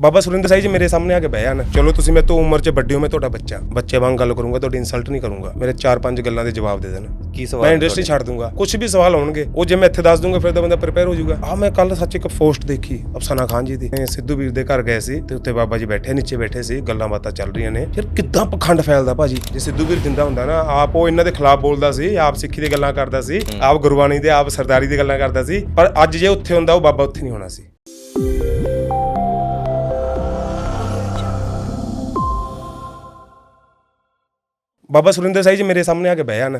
ਬਾਬਾ ਸੁਰਿੰਦਰ ਸਾਈ ਜੀ ਮੇਰੇ ਸਾਹਮਣੇ ਆ ਕੇ ਬਹਿ ਜਾਣ। ਚਲੋ ਤੁਸੀਂ ਮੇਰੇ ਤੋਂ ਉਮਰ 'ਚ ਵੱਡੇ ਹੋ ਮੈਂ ਤੁਹਾਡਾ ਬੱਚਾ। ਬੱਚੇ ਵਾਂਗ ਗੱਲ ਕਰੂੰਗਾ ਤੁਹਾਡੀ ਇਨਸਲਟ ਨਹੀਂ ਕਰੂੰਗਾ। ਮੇਰੇ ਚਾਰ ਪੰਜ ਗੱਲਾਂ ਦੇ ਜਵਾਬ ਦੇ ਦੇਣ। ਕੀ ਮੈਂ ਸਵਾਲ ਇੰਡਸਟਰੀ ਛੱਡ ਦੂੰਗਾ। ਕੁਝ ਵੀ ਸਵਾਲ ਹੋਣਗੇ ਉਹ ਜੇ ਮੈਂ ਇੱਥੇ ਦੱਸ ਦੂੰਗਾ ਫਿਰ ਤਾਂ ਬੰਦਾ ਪ੍ਰਿਪੇਅਰ ਹੋ ਜਾਊਗਾ। ਆ ਮੈਂ ਕੱਲ ਸੱਚ ਇੱਕ ਪੋਸਟ ਦੇਖੀ ਅਫਸਾਨਾ ਖਾਨ ਜੀ ਦੀ। ਸਿੱਧੂ ਵੀਰ ਦੇ ਘਰ ਗਏ ਸੀ ਤੇ ਉੱਤੇ ਬਾਬਾ ਜੀ ਬੈਠੇ ਨੀਚੇ ਬੈਠੇ ਸੀ ਗੱਲਾਂ ਬਾਤਾਂ ਚੱਲ ਰਹੀਆਂ ਨੇ। ਫਿਰ ਕਿੱਦਾਂ ਪਖੰਡ ਫੈਲਦਾ ਭਾਜੀ? ਜੇ ਸਿੱਧੂ ਵੀਰ ਜਿੰਦਾ ਹੁੰਦਾ ਨਾ ਆਪ ਉਹ ਇਹਨਾਂ ਦੇ ਖਿਲਾਫ ਬੋਲਦਾ ਸੀ ਆਪ ਸਿੱਖੀ ਦੀ ਗੱਲਾਂ ਕਰਦਾ ਸੀ ਆਪ ਗੁਰਬਾਣੀ ਦੇ ਆਪ ਸਰਦਾਰੀ ਦੀ ਗੱਲਾਂ ਕਰਦਾ ਸੀ। ਪਰ ਅੱਜ ਜੇ ਉੱਥੇ ਹੁੰਦਾ ਉਹ ਬਾਬਾ ਉੱਥੇ ਨਹੀਂ ਹੋਣਾ ਸੀ। ਬਾਬਾ ਸੁਰਿੰਦਰ ਸਾਈ ਜੀ ਮੇਰੇ ਸਾਹਮਣੇ ਆ ਕੇ ਬਹਿ ਜਾਣ।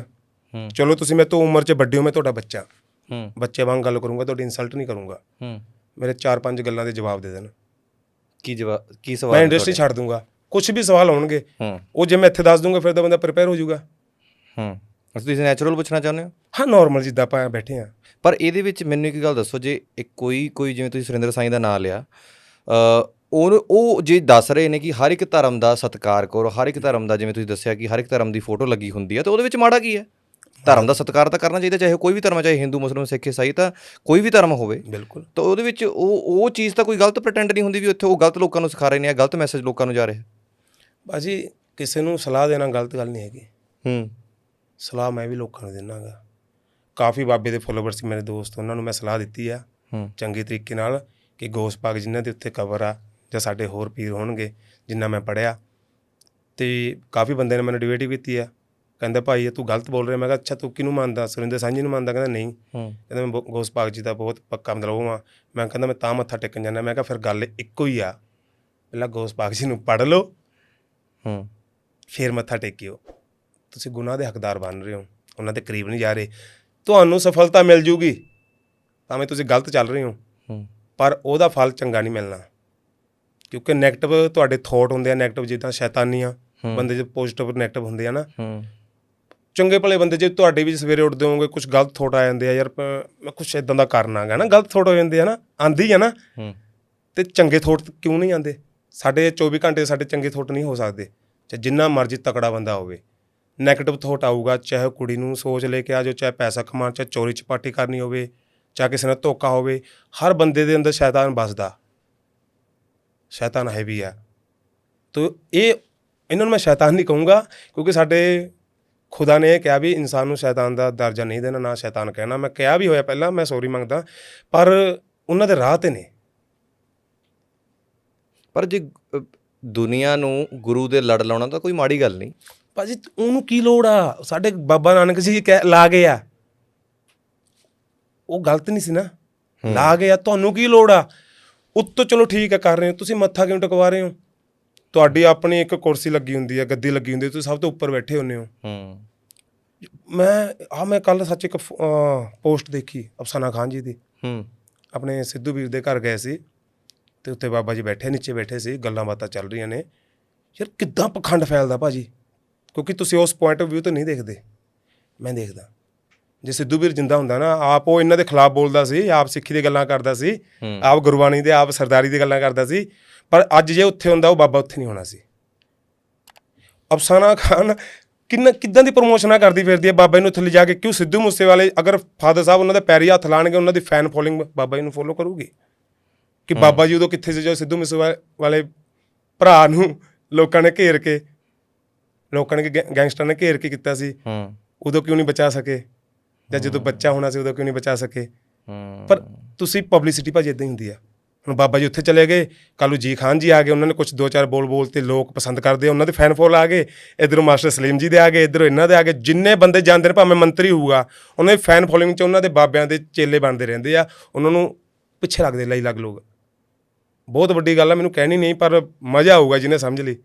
ਹੂੰ। ਚਲੋ ਤੁਸੀਂ ਮੇਰੇ ਤੋਂ ਉਮਰ 'ਚ ਵੱਡੇ ਹੋ ਮੈਂ ਤੁਹਾਡਾ ਬੱਚਾ। ਹੂੰ। ਬੱਚੇ ਵਾਂਗ ਗੱਲ ਕਰੂੰਗਾ ਤੁਹਾਡੀ ਇਨਸਲਟ ਨਹੀਂ ਕਰੂੰਗਾ। ਹੂੰ। ਮੇਰੇ ਚਾਰ ਪੰਜ ਗੱਲਾਂ ਦੇ ਜਵਾਬ ਦੇ ਦੇਣ। ਕੀ ਜਵਾਬ ਕੀ ਮੈਂ ਸਵਾਲ ਇੰਡਸਟਰੀ ਛੱਡ ਦੂੰਗਾ। ਕੁਝ ਵੀ ਸਵਾਲ ਹੋਣਗੇ ਹੂੰ। ਉਹ ਜੇ ਮੈਂ ਇੱਥੇ ਦੱਸ ਦੂੰਗਾ ਫਿਰ ਤਾਂ ਬੰਦਾ ਪ੍ਰਿਪੇਅਰ ਹੋ ਜਾਊਗਾ। ਹੂੰ। ਤੁਸੀਂ ਨੈਚੁਰਲ ਪੁੱਛਣਾ ਚਾਹੁੰਦੇ ਹੋ? ਹਾਂ ਨਾਰਮਲ ਜਿੱਦਾਂ ਆਪਾਂ ਬੈਠੇ ਆ ਪਰ ਇਹਦੇ ਵਿੱਚ ਮੈਨੂੰ ਇੱਕ ਗੱਲ ਦੱਸੋ ਜੇ ਇੱਕ ਕੋਈ ਕੋਈ ਜਿਵੇਂ ਤੁਸੀਂ ਸੁਰਿੰਦਰ ਸਾਈਂ ਦਾ ਨਾਮ ਲਿਆ ਅ ਉਹ ਉਹ ਜੇ ਦੱਸ ਰਹੇ ਨੇ ਕਿ ਹਰ ਇੱਕ ਧਰਮ ਦਾ ਸਤਿਕਾਰ ਕਰੋ ਹਰ ਇੱਕ ਧਰਮ ਦਾ ਜਿਵੇਂ ਤੁਸੀਂ ਦੱਸਿਆ ਕਿ ਹਰ ਇੱਕ ਧਰਮ ਦੀ ਫੋਟੋ ਲੱਗੀ ਹੁੰਦੀ ਹੈ ਤਾਂ ਉਹਦੇ ਵਿੱਚ ਮਾੜਾ ਕੀ ਹੈ? ਧਰਮ ਦਾ ਸਤਿਕਾਰ ਤਾਂ ਕਰਨਾ ਚਾਹੀਦਾ ਚਾਹੇ ਕੋਈ ਵੀ ਧਰਮ ਚਾਹੇ ਹਿੰਦੂ ਮੁਸਲਮਾਨ ਸਿੱਖ ਈਸਾਈ ਤਾਂ ਕੋਈ ਵੀ ਧਰਮ ਹੋਵੇ। ਬਿਲਕੁਲ। ਤਾਂ ਉਹਦੇ ਵਿੱਚ ਉਹ ਉਹ ਚੀਜ਼ ਤਾਂ ਕੋਈ ਗਲਤ ਪ੍ਰਟੈਂਡ ਨਹੀਂ ਹੁੰਦੀ ਵੀ ਉੱਥੇ ਉਹ ਗਲਤ ਲੋਕਾਂ ਨੂੰ ਸਿਖਾ ਰਹੇ ਨੇ ਜਾਂ ਗਲਤ ਮੈਸੇਜ ਲੋਕਾਂ ਨੂੰ ਜਾ ਰਿਹਾ। ਬਾਜੀ ਕਿਸੇ ਨੂੰ ਸਲਾਹ ਦੇਣਾ ਗਲਤ ਗੱਲ ਨਹੀਂ ਹੈਗੀ। ਹੂੰ। ਸਲਾਹ ਮੈਂ ਵੀ ਲੋਕਾਂ ਨੂੰ ਦਿੰਨਾਗਾ। ਕਾਫੀ ਬਾਬੇ ਦੇ ਫੋਲੋਵਰ ਸੀ ਮੇਰੇ ਦੋਸਤ ਉਹਨਾਂ ਨੂੰ ਮੈਂ ਸਲਾਹ ਦਿੱਤੀ ਆ ਚੰਗੇ ਤਰੀਕੇ ਨਾਲ ਕਿ ਗੋਸ ਪਾਕ ਜਿਨ੍ਹਾਂ ਦੇ ਉੱਤੇ ਕਵਰ ਆ ਜਾਂ ਸਾਡੇ ਹੋਰ ਪੀਰ ਹੋਣਗੇ ਜਿੰਨਾ ਮੈਂ ਪੜਿਆ ਤੇ ਕਾਫੀ ਬੰਦੇ ਨੇ ਮੈਨੂੰ ਡਿਬੇਟ ਵੀ ਕੀਤੀ ਆ। ਕਹਿੰਦਾ ਭਾਈ ਇਹ ਤੂੰ ਗਲਤ ਬੋਲ ਰਿਹਾ। ਮੈਂ ਕਿਹਾ ਅੱਛਾ ਤੂੰ ਕਿਹਨੂੰ ਮੰਨਦਾ? ਸੁਰਿੰਦਰ ਸਾਂਝੀ ਨੂੰ ਮੰਨਦਾ ਕਹਿੰਦਾ ਨਹੀਂ। ਹੂੰ। ਕਹਿੰਦਾ ਮੈਂ ਗੋਸ ਪਾਕ ਜੀ ਦਾ ਬਹੁਤ ਪੱਕਾ ਮਤਲਬ ਆ ਮੈਂ ਕਹਿੰਦਾ ਮੈਂ ਤਾਂ ਮੱਥਾ ਟੇਕਣ ਜਾਂਦਾ। ਮੈਂ ਕਿਹਾ ਫਿਰ ਗੱਲ ਇੱਕੋ ਹੀ ਆ। ਪਹਿਲਾਂ ਗੋਸ ਪਾਕ ਜੀ ਨੂੰ ਪੜ੍ਹ ਲਓ। ਹੂੰ। ਫਿਰ ਮੱਥਾ ਟੇਕਿਓ। ਤੁਸੀਂ ਗੁਨਾਹ ਦੇ ਹੱਕਦਾਰ ਬਣ ਰਹੇ ਹੋ। ਉਹਨਾਂ ਦੇ ਕਰੀਬ ਨਹੀਂ ਜਾ ਰਹੇ। ਤੁਹਾਨੂੰ ਸਫਲਤਾ ਮਿਲ ਜੂਗੀ। ਭਾਵੇਂ ਤੁਸੀਂ ਗਲਤ ਚੱਲ ਰਹੇ ਹੋ। ਹੂੰ। ਪਰ ਉਹਦਾ ਫਲ ਚੰਗਾ ਨਹੀਂ ਮਿਲਣਾ। ਕਿਉਂਕਿ 네ਗੇਟਿਵ ਤੁਹਾਡੇ ਥਾਟ ਹੁੰਦੇ ਆ 네ਗੇਟਿਵ ਜਿੱਦਾਂ ਸ਼ੈਤਾਨੀਆਂ ਬੰਦੇ ਜੇ ਪੋਜ਼ਿਟਿਵ 네ਗੇਟਿਵ ਹੁੰਦੇ ਆ ਨਾ। ਚੰਗੇ ਭਲੇ ਬੰਦੇ ਜੇ ਤੁਹਾਡੇ ਵੀ ਸਵੇਰੇ ਉੱਠਦੇ ਹੋਗੇ ਕੁਝ ਗਲਤ ਥੋਟ ਆ ਜਾਂਦੇ ਆ ਯਾਰ ਮੈਂ ਕੁਝ ਇਦਾਂ ਦਾ ਕਰਨਾਗਾ ਨਾ ਗਲਤ ਥੋਟ ਹੋ ਜਾਂਦੇ ਆ ਨਾ ਆਂਦੀ ਆ ਨਾ। ਤੇ ਚੰਗੇ ਥੋਟ ਕਿਉਂ ਨਹੀਂ ਆਉਂਦੇ ਸਾਡੇ 24 ਘੰਟੇ ਸਾਡੇ ਚੰਗੇ ਥੋਟ ਨਹੀਂ ਹੋ ਸਕਦੇ। ਚਾਹੇ ਜਿੰਨਾ ਮਰਜ਼ੀ ਤਕੜਾ ਬੰਦਾ ਹੋਵੇ। ਨੈਗੇਟਿਵ ਥੋਟ ਆਊਗਾ ਚਾਹੇ ਕੁੜੀ ਨੂੰ ਸੋਚ ਲੈ ਕੇ ਆ ਜੋ ਚਾਹੇ ਪੈਸਾ ਕਮਾਉਣ ਚਾਹੇ ਚੋਰੀ ਚਪਾਟੀ ਕਰਨੀ ਹੋਵੇ ਚਾਹੇ ਕਿਸੇ ਨਾਲ ਧੋਖਾ ਹੋਵੇ ਹਰ ਬੰਦੇ ਦੇ ਅੰਦਰ ਸ਼ੈਤਾਨ ਵੱਸਦਾ। ਸ਼ੈਤਾਨ ਹੈ ਵੀ ਆ। ਤੋ ਇਹ ਇਹਨਾਂ ਨੂੰ ਮੈਂ ਸ਼ੈਤਾਨ ਨਹੀਂ ਕਹੂੰਗਾ ਕਿਉਂਕਿ ਸਾਡੇ ਖੁਦਾ ਨੇ ਕਿਹਾ ਵੀ ਇਨਸਾਨ ਨੂੰ ਸ਼ੈਤਾਨ ਦਾ ਦਰਜਾ ਨਹੀਂ ਦੇਣਾ ਨਾ ਸ਼ੈਤਾਨ ਕਹਿਣਾ। ਮੈਂ ਕਿਹਾ ਵੀ ਹੋਇਆ ਪਹਿਲਾਂ ਮੈਂ ਸੌਰੀ ਮੰਗਦਾ ਪਰ ਉਹਨਾਂ ਦੇ ਰਾਹ ਤੇ ਨੇ। ਪਰ ਜੇ ਦੁਨੀਆ ਨੂੰ ਗੁਰੂ ਦੇ ਲੜ ਲਾਉਣਾ ਤਾਂ ਕੋਈ ਮਾੜੀ ਗੱਲ ਨਹੀਂ। ਭਾਜੀ ਉਹਨੂੰ ਕੀ ਲੋੜ ਆ? ਸਾਡੇ ਬਾਬਾ ਨਾਨਕ ਜੀ ਕਹਿ ਲਾ ਗਏ ਆ। ਉਹ ਗਲਤ ਨਹੀਂ ਸੀ ਨਾ। ਲਾ ਗਏ ਆ ਤੁਹਾਨੂੰ ਕੀ ਲੋੜ ਆ? ਉੱਤੋਂ ਚਲੋ ਠੀਕ ਆ ਕਰ ਰਹੇ ਹੋ। ਤੁਸੀਂ ਮੱਥਾ ਕਿਉਂ ਟਕਵਾ ਰਹੇ ਹੋ? ਤੁਹਾਡੀ ਆਪਣੀ ਇੱਕ ਕੁਰਸੀ ਲੱਗੀ ਹੁੰਦੀ ਹੈ ਗੱਦੀ ਲੱਗੀ ਹੁੰਦੀ ਹੈ ਤੁਸੀਂ ਸਭ ਤੋਂ ਉੱਪਰ ਬੈਠੇ ਹੁੰਦੇ ਹੋ। ਹੂੰ। ਮੈਂ ਆ ਮੈਂ ਕੱਲ ਸੱਚ ਇੱਕ ਪੋਸਟ ਦੇਖੀ ਅਫਸਾਨਾ ਖਾਨ ਜੀ ਦੀ। ਹੂੰ। ਆਪਣੇ ਸਿੱਧੂ ਵੀਰ ਦੇ ਘਰ ਗਏ ਸੀ ਤੇ ਉੱਤੇ ਬਾਬਾ ਜੀ ਬੈਠੇ ਨੀਚੇ ਬੈਠੇ ਸੀ ਗੱਲਾਂ ਬਾਤਾਂ ਚੱਲ ਰਹੀਆਂ ਨੇ। ਯਾਰ ਕਿੱਦਾਂ ਪਖੰਡ ਫੈਲਦਾ ਭਾਜੀ? ਕਿਉਂਕਿ ਤੁਸੀਂ ਉਸ ਪੁਆਇੰਟ ਆਫ View ਤੋਂ ਨਹੀਂ ਦੇਖਦੇ। ਮੈਂ ਦੇਖਦਾ। ਜੇ ਸਿੱਧੂ ਵੀਰ ਜਿੰਦਾ ਹੁੰਦਾ ਨਾ ਆਪ ਉਹ ਇਹਨਾਂ ਦੇ ਖਿਲਾਫ ਬੋਲਦਾ ਸੀ ਆਪ ਸਿੱਖੀ ਦੀ ਗੱਲਾਂ ਕਰਦਾ ਸੀ। ਆਪ ਗੁਰਬਾਣੀ ਦੇ ਆਪ ਸਰਦਾਰੀ ਦੀ ਗੱਲਾਂ ਕਰਦਾ ਸੀ ਪਰ ਅੱਜ ਜੇ ਉੱਥੇ ਹੁੰਦਾ ਉਹ ਬਾਬਾ ਉੱਥੇ ਨਹੀਂ ਹੋਣਾ ਸੀ। ਅਫਸਾਨਾ ਖਾਨ ਕਿੰਨਾ ਕਿੱਦਾਂ ਦੀ ਪ੍ਰੋਮੋਸ਼ਨਾਂ ਕਰਦੀ ਫਿਰਦੀ ਹੈ ਬਾਬਾ ਜੀ ਨੂੰ ਉੱਥੇ ਲਿਜਾ ਕੇ? ਕਿਉਂ ਸਿੱਧੂ ਮੂਸੇਵਾਲੇ ਅਗਰ ਫਾਦਰ ਸਾਹਿਬ ਉਹਨਾਂ ਦੇ ਪੈਰੀ ਹੱਥ ਲਾਣਗੇ ਉਹਨਾਂ ਦੀ ਫੈਨ ਫੋਲੋਇੰਗ ਬਾਬਾ ਜੀ ਨੂੰ ਫੋਲੋ ਕਰੂਗੀ? ਕਿ ਬਾਬਾ ਜੀ ਉਦੋਂ ਕਿੱਥੇ ਸੀ ਜੋ ਸਿੱਧੂ ਮੂਸੇਵਾਲੇ ਭਰਾ ਨੂੰ ਲੋਕਾਂ ਨੇ ਘੇਰ ਕੇ ਲੋਕਾਂ ਨੇ ਗੈਂਗਸਟਰ ਨੇ ਘੇਰ ਕੇ ਕੀਤਾ ਸੀ? ਹੂੰ। ਉਦੋਂ ਕਿਉਂ ਨਹੀਂ ਬਚਾ ਸਕੇ? ਜਾਂ ਜਦੋਂ ਬੱਚਾ ਹੋਣਾ ਸੀ ਉਦੋਂ ਕਿਉਂ ਨਹੀਂ ਬਚਾ ਸਕੇ? ਪਰ ਤੁਸੀਂ ਪਬਲਿਸਿਟੀ ਭਾਜੀ ਇਦਾਂ ਹੀ ਹੁੰਦੀ ਆ। ਹੁਣ ਬਾਬਾ ਜੀ ਉੱਥੇ ਚਲੇ ਗਏ ਕੱਲ੍ਹ ਨੂੰ ਜੀ ਖਾਨ ਜੀ ਆ ਗਏ ਉਹਨਾਂ ਨੇ ਕੁਝ ਦੋ ਚਾਰ ਬੋਲ ਬੋਲ ਤੇ ਲੋਕ ਪਸੰਦ ਕਰਦੇ ਉਹਨਾਂ ਦੇ ਫੈਨ ਫੋਲ ਆ ਗਏ ਇਧਰੋਂ ਮਾਸਟਰ ਸਲੀਮ ਜੀ ਦੇ ਆ ਗਏ ਇਧਰੋਂ ਇਹਨਾਂ ਦੇ ਆ ਗਏ ਜਿੰਨੇ ਬੰਦੇ ਜਾਂਦੇ ਨੇ ਭਾਵੇਂ ਮੰਤਰੀ ਹੋਊਗਾ ਉਹਨਾਂ ਦੀ ਫੈਨ ਫੋਲੋਇੰਗ ਚ ਉਹਨਾਂ ਦੇ ਬਾਬਿਆਂ ਦੇ ਚੇਲੇ ਬਣਦੇ ਰਹਿੰਦੇ ਆ ਉਹਨਾਂ ਨੂੰ ਪਿੱਛੇ ਲੱਗਦੇ ਲਈ ਲੱਗ ਲੋਕ। ਬਹੁਤ ਵੱਡੀ ਗੱਲ ਆ ਮੈਨੂੰ ਕਹਿਣੀ ਨਹੀਂ ਪਰ ਮਜ਼ਾ ਆਊਗਾ ਜਿਹਨੇ ਸਮਝ ਲਈ।